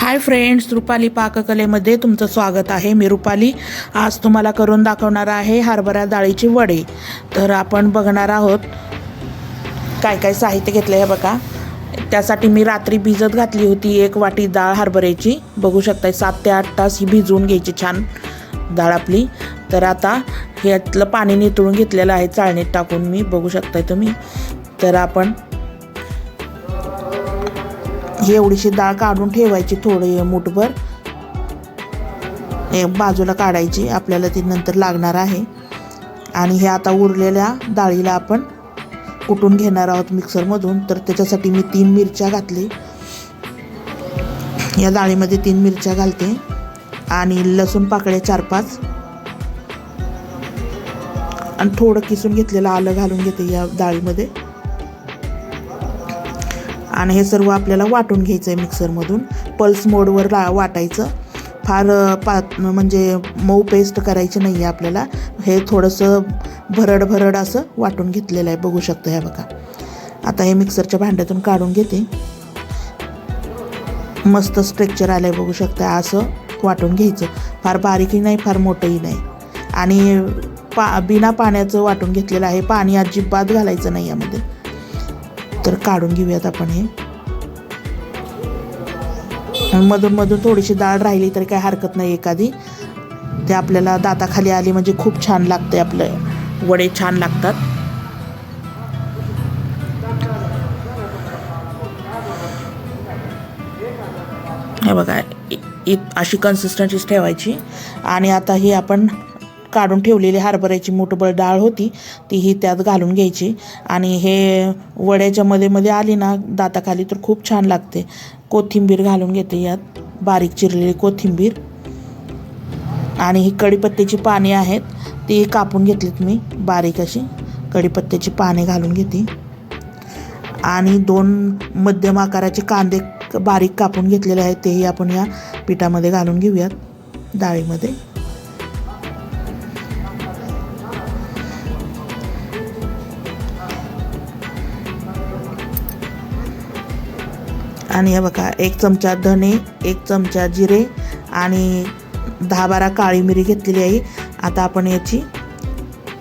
Hi friends Rupali पाककलेमध्ये तुमचं स्वागत आहे. मी रुपाली. आज तुम्हाला करून दाखवणार आहे हरभरा डाळीची वडे. तर आपण बघणार आहोत काय काय साहित्य घेतलं आहे बघा. त्यासाठी मी रात्री भिजत घातली होती एक वाटी डाळ हरभऱ्याची. बघू शकताय सात ते आठ तास ही भिजवून घ्यायची छान डाळ आपली. तर आता ह्यातलं पाणी नितळून घेतलेलं आहे. चाळणीत टाकून मी. बघू शकताय तुम्ही. तर आपण एवढीशी डाळ काढून ठेवायची थोडी मुठभर हे बाजूला काढायची आपल्याला ती नंतर लागणार आहे. आणि हे आता उरलेल्या डाळीला आपण कुटून घेणार आहोत मिक्सरमधून. तर त्याच्यासाठी मी तीन मिरच्या घातली. या डाळीमध्ये तीन मिरच्या घालते. आणि लसूण पाकळ्या चार पाच. आणि थोडं किसून घेतलेलं आलं घालून घेते या डाळीमध्ये. आणि हे सर्व आपल्याला वाटून घ्यायचं आहे मिक्सरमधून पल्स मोडवर ला वाटायचं. फार पात म्हणजे मऊ पेस्ट करायची नाही आहे आपल्याला. हे थोडंसं भरड भरड असं वाटून घेतलेलं आहे. बघू शकता ह्या बघा. आता हे मिक्सरच्या भांड्यातून काढून घेते. मस्त स्ट्रेक्चर आलं आहे बघू शकता. असं वाटून घ्यायचं. फार बारीकही नाही फार मोठंही नाही. आणि पा बिना पाण्याचं वाटून घेतलेलं आहे. पाणी अजिबात घालायचं नाही यामध्ये. तर काढून घेऊयात आपण हे. मधून मधून थोडीशी डाळ राहिली तर काही हरकत नाही एखादी. ते आपल्याला दाताखाली आली म्हणजे खूप छान लागते आपलं. वडे छान लागतात. हे बघा इ- अशी कन्सिस्टन्सीच ठेवायची. आणि आता ही आपण काढून ठेवलेली हरभऱ्याची मोठबळ डाळ होती ती ही त्यात घालून घ्यायची. आणि हे वड्याच्या मध्ये मध्ये आली ना दाताखाली तर खूप छान लागते. कोथिंबीर घालून घेते यात बारीक चिरलेली कोथिंबीर. आणि ही कढीपत्त्याची पाने आहेत ती कापून घेतलीत मी बारीक अशी. कढीपत्त्याची पाने घालून घेते. आणि दोन मध्यम आकाराचे कांदे बारीक कापून घेतलेले आहेत तेही आपण या पिठामध्ये घालून घेऊयात डाळीमध्ये. आणि हे बघा एक चमचा धणे एक चमचा जिरे आणि दहा बारा काळी मिरी घेतलेली आहे. आता आपण याची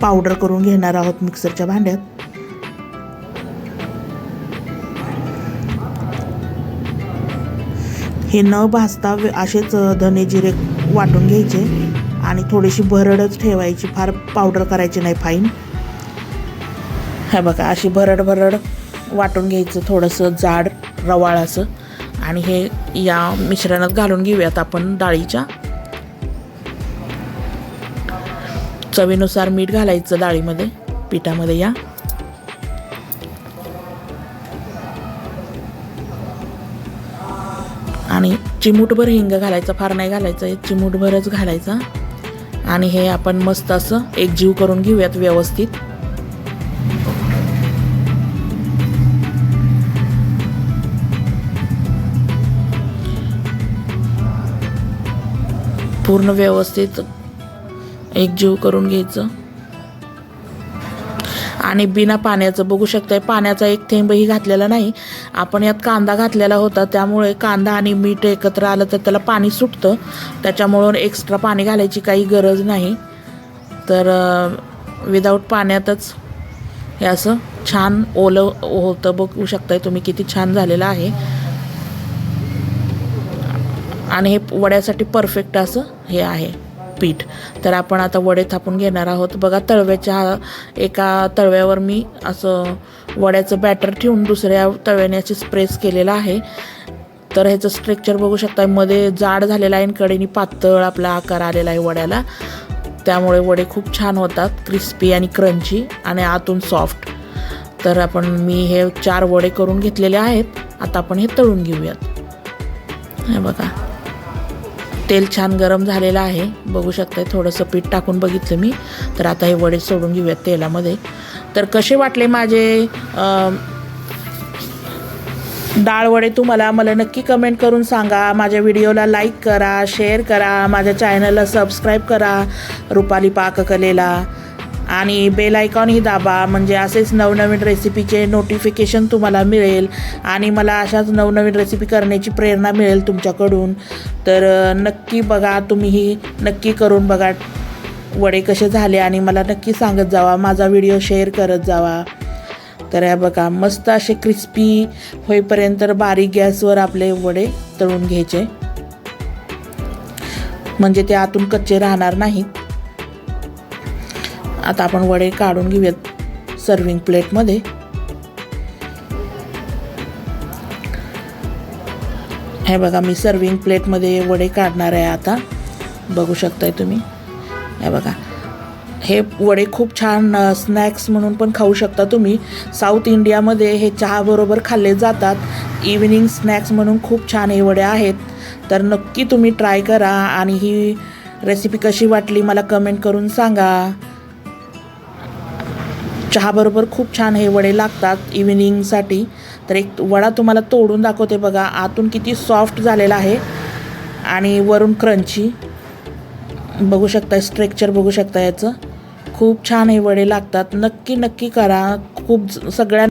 पावडर करून घेणार आहोत मिक्सरच्या भांड्यात. हे न भाजता असेच धने जिरे वाटून घ्यायचे आणि थोडीशी भरडच ठेवायची. फार पावडर करायची नाही फाईन. हे बघा अशी भरड भरड वाटून घ्यायचं थोडंसं जाड. रवाळाचं असं. आणि हे या मिश्रणात घालून घेऊयात आपण डाळीच्या. चवीनुसार मीठ घालायचं डाळीमध्ये पिठामध्ये या. आणि चिमूटभर हिंग घालायचं फार नाही घालायचं हे चिमूटभरच घालायचा. आणि हे आपण मस्त असं एकजीव करून घेऊयात व्यवस्थित. पूर्ण व्यवस्थित एकजीव करून घ्यायचं. आणि बिना पाण्याचं बघू शकताय पाण्याचा एक थेंबही घातलेला नाही. आपण यात कांदा घातलेला होता त्यामुळे कांदा आणि मीठ एकत्र आलं तर त्याला पाणी सुटतं. त्याच्यामुळं एक्स्ट्रा पाणी घालायची काही गरज नाही. तर विदाऊट पाण्यातच हे असं छान ओलं होतं. बघू शकताय तुम्ही किती छान झालेलं आहे. आणि हे वड्यासाठी परफेक्ट असं हे आहे पीठ. तर आपण आता वडे थापून घेणार आहोत. बघा तळव्याच्या एका तळव्यावर मी असं वड्याचं बॅटर ठेवून दुसऱ्या तळव्याने असे स्प्रेस केलेलं आहे. तर ह्याचं स्ट्रक्चर बघू शकता मध्ये जाड झालेलं आहे आणि कडेने पातळ आपला आकार आलेला आहे वड्याला. त्यामुळे वडे खूप छान होतात. क्रिस्पी आणि क्रंची आणि आतून सॉफ्ट तर आपण मी हे चार वडे करून घेतलेले आहेत. आता आपण हे तळून घेऊयात. हे बघा. तेल छान गरम झालेलं आहे. बघू शकताय थोडंसं पीठ टाकून बघितलं मी. तर आता हे वडे सोडून घेऊयात तेलामध्ये. तर कसे वाटले माझे डाळ वडे तुम्हाला मला नक्की कमेंट करून सांगा. माझ्या व्हिडिओला लाईक करा शेअर करा. माझ्या चॅनलला सबस्क्राईब करा. रुपाली पाककलेला. आणि बेल आयकॉनही दाबा म्हणजे असेच नवनवीन रेसिपीचे नोटिफिकेशन तुम्हाला मिळेल. आणि मला अशाच नवनवीन रेसिपी करण्याची प्रेरणा मिळेल तुमच्याकडून. तर नक्की बघा तुम्हीही नक्की करून बघा. वडे कसे झाले आणि मला नक्की सांगत जावा. माझा व्हिडिओ शेअर करत जावा. तर या बघा मस्त असे क्रिस्पी होईपर्यंत बारीक गॅसवर आपले वडे तळून घ्यायचे. म्हणजे ते आतून कच्चे राहणार नाहीत आता आपण वडे काढून घेऊयात सर्विंग प्लेटमध्ये हे बघा मी सर्विंग प्लेटमध्ये वडे काढणार आहे आता. बघू शकताय तुम्ही. हे बघा. हे वडे खूप छान स्नॅक्स म्हणून पण खाऊ शकता तुम्ही. साऊथ इंडियामध्ये हे चहाबरोबर खाल्ले जातात. इव्हिनिंग स्नॅक्स म्हणून खूप छान हे वडे आहेत. तर नक्की तुम्ही ट्राय करा आणि ही रेसिपी कशी वाटली मला कमेंट करून सांगा. चहाबरोबर खूप छान हे वडे लागतात इव्हिनिंगसाठी तर एक वडा तुम्हाला तोडून दाखवते बघा. आतून किती सॉफ्ट झालेला आहे. आणि वरून क्रंची बघू शकता स्ट्रेक्चर बघू शकता याचं. खूप छान हे वडे लागतात. नक्की नक्की करा. खूप ज- सगळ्या